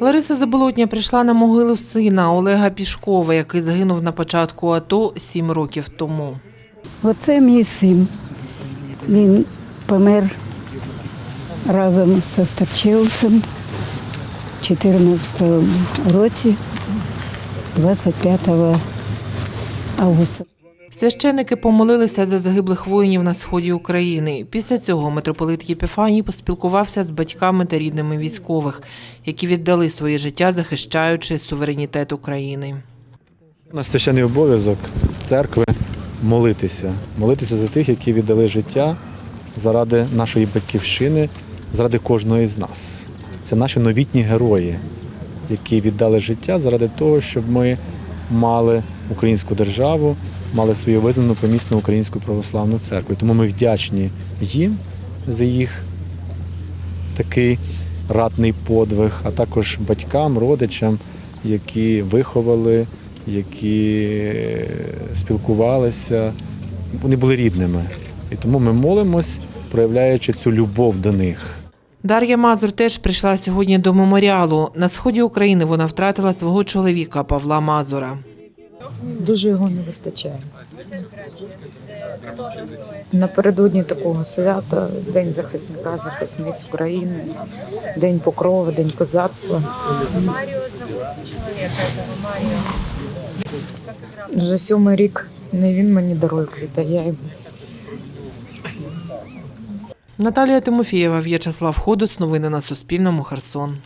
Лариса Заболотня прийшла на могилу сина Олега Пішкова, який загинув на початку АТО сім років тому. Оце мій син. Він помер разом з Старчеусом у 14 році, 25 августа. Священники помолилися за загиблих воїнів на сході України. Після цього митрополит Єпіфаній поспілкувався з батьками та рідними військових, які віддали своє життя, захищаючи суверенітет України. Наш священний обов'язок церкви молитися, молитися за тих, які віддали життя заради нашої батьківщини, заради кожного з нас. Це наші новітні герої, які віддали життя заради того, щоб ми мали українську державу, мали свою визнану помісну українську православну церкву. Тому ми вдячні їм за їх такий ратний подвиг, а також батькам, родичам, які виховали, які спілкувалися. Вони були рідними. І тому ми молимось, проявляючи цю любов до них. Дар'я Мазур теж прийшла сьогодні до меморіалу. На сході України вона втратила свого чоловіка Павла Мазура. Дуже його не вистачає. Напередодні такого свята, День захисника, захисниць України, День покрови, День козацтва. Вже сьомий рік не він мені дарує квіти. Наталія Тимофієва, В'ячеслав Ходос. Новини на Суспільному. Херсон.